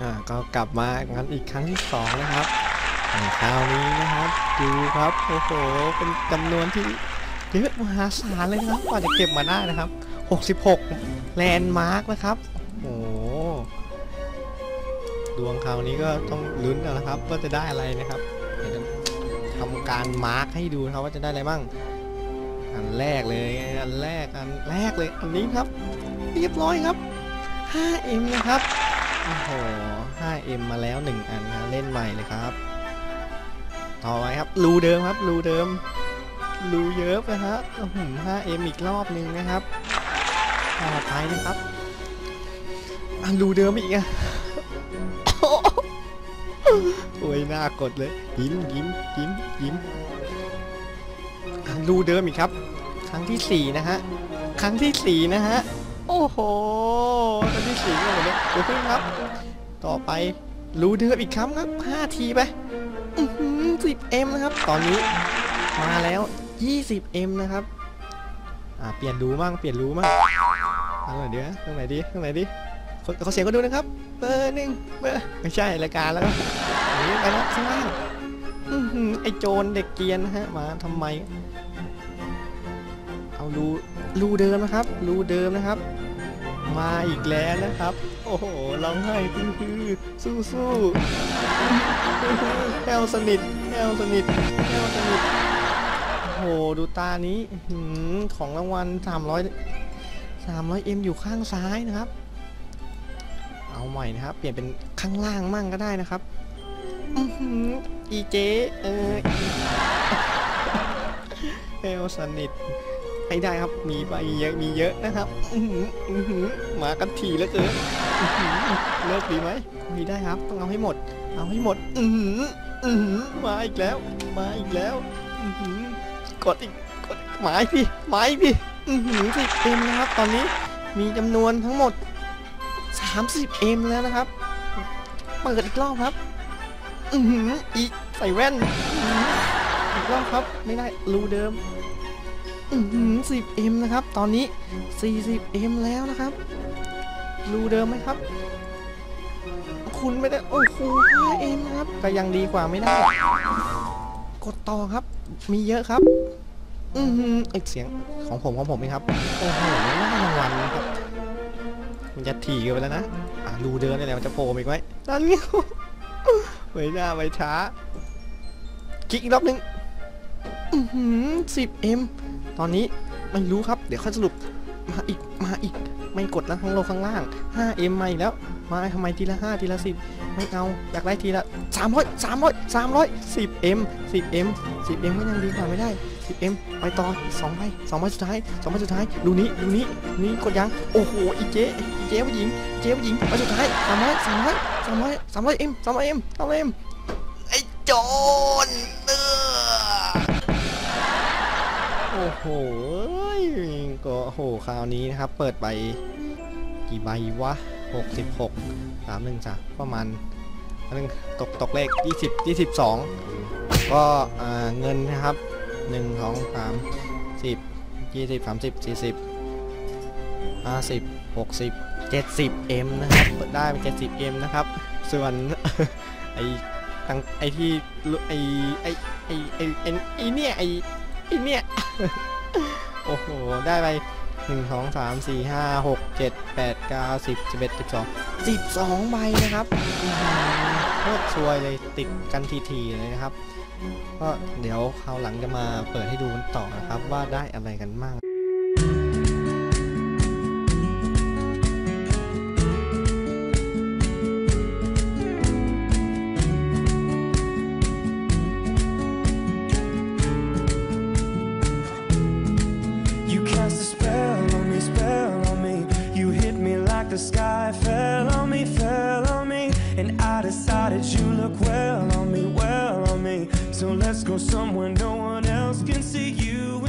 อ่าก็กลับมางั้นอีกครั้งที่สองนะครับอ่าคราวนี้นะครับดูครับโอ้โหเป็นจำนวนที่เยอะมหาศาลเลยนะครับกว่าจะเก็บมาได้นะครับ 66 แลนด์มาร์กนะครับโอ้ดวงคราวนี้ก็ต้องลุ้นกันนะครับ ว่าจะได้อะไรนะครับทำการมาร์กให้ดูนะครับว่าจะได้อะไรบ้างอันแรกเลยอันแรกอันแรกเลยอันนี้ครับ เรียบร้อยครับ 5M นะครับ โอ้โห 5M มาแล้ว 1 อันนะเล่นใหม่เลยครับ ต่อไปครับรูเดิมครับรูเดิมรูเยอะนะฮะโอ้โห 5M อีกรอบหนึ่งนะครับต่อไปนะครับอันรูเดิมอีกอะโอ้ยน่ากดเลย ยิ้มยิ้มยิ้มยิ้มรูเดิมอีกครับ ครั้งที่สี่นะฮะ ครั้งที่สี่นะฮะ โอ้โหครั้งที่สี่ก็หมดเลยเดี๋ยวเพิ่งครับ ต่อไปรู้เดิมอีกครั้งครับ5ทีไปอือหือ 10M นะครับ ตอนนี้มาแล้ว 20M นะครับ อ่า เปลี่ยนรูมั่งเปลี่ยนรู้มั่งเอาไหนดีนะตรงไหนดีตรงไหนดีเขาเสียงก็ดูนะครับ เบอร์หนึ่งเบอร์ไม่ใช่รายการแล้วนนี้ไปแล้วข้างล่างไอโจรเด็กเกียนฮะ มาทำไม เอารู รูเดิมนะครับ รูเดิมนะครับ มาอีกแล้วนะครับ โอ้โหร้องไห้ฮือสู้สู้แฮวสนิทแฮวสนิทแฮวสนิทโอ้โหดูตานี้ของรางวัล300 300 M อยู่ข้างซ้ายนะครับ เอาใหม่นะครับ เปลี่ยนเป็นข้างล่างมั่งก็ได้นะครับอื้มอีเจเออแฮวสนิท ให้ได้ครับ มีใบเยอะมีเยอะนะครับอือหือมากันทีแล้วเกินอื้อหือเลิกดีไหมมีได้ครับ ต้องเอาให้หมด เอาให้หมด อือหือมาอีกแล้ว มาอีกแล้วกดอีกกดหมายพี่หมายพี่สิเอ็มนะครับตอนนี้มีจำนวนทั้งหมด 30 M แล้วนะครับ เปิดอีกรอบครับอือหืออีกใส่แว่นอีกรอบครับ ไม่ได้รูเดิม อือหือ 10M นะครับ ตอนนี้ 40M แล้วนะครับ รูเดิมไหมครับ คุณไม่ได้ โอ้โห 5M นะครับ ก็ยังดีกว่าไม่ได้ กดต่อครับ มีเยอะครับ อือหือเอกเสียงของผมของผมเองครับ โอ้โหน่ารางวัลนะครับ มันจะถี่กันไปแล้วนะ อะ รูเดิมนี่แหละมันจะโผล่อีกไหมนั่นไงไว้หน้าไว้ช้าคลิกอีกรอบหนึงอือหือ 10M ตอนนี้ไม่รู้ครับ เดี๋ยวค่อยสรุป มาอีก มาอีก ไม่กดแล้วทั้งโลข้างล่าง 5M มาอีกแล้ว มาทำไมทีละ 5 ทีละ 10 ไม่เอา อยากได้ทีละ 300 300 300 10M 10M 10M ก็ยังดีกว่าไม่ได้ 10M ไปต่อ2ใบ2ใบสุดท้าย2ใบสุดท้าย ดูนี้ ดูนี้ นี่กดยัง โอ้โห อีเจ๊อีเจ๊ผู้หญิง เจ๊ผู้หญิงใบสุดท้าย300 300 300 300M 300M 300M ไอ้โจร โอ้โหก็โอ้โหคราวนี้นะครับ เปิดไปกี่ใบวะ 66 3 1 3ประมาณอันนึงตกตกเลข 20 22 ก็อ่าเงินนะครับ 1 2 3 10 20 30 40 50 60 70 M นะครับเปิดได้เป็น70 M นะครับ ส่วนไอตังไอที่ไอไอไอไอไอไอเนี่ยไอ ไอเนี่ย โอ้โห ได้ไปหนึ่งสองสามสี่ห้าหกเจ็ดแปดเก้าสิบสิบเอ็ดสิบสองสิบสองใบนะครับอื้อหือโคตรซวยเลยติดกันทีๆเลยนะครับ ก็เดี๋ยวคราวหลังจะมาเปิดให้ดูกันต่อนะครับ ว่าได้อะไรกันบ้าง sky fell on me, fell on me. And I decided you look well on me, well on me. So let's go somewhere no one else can see you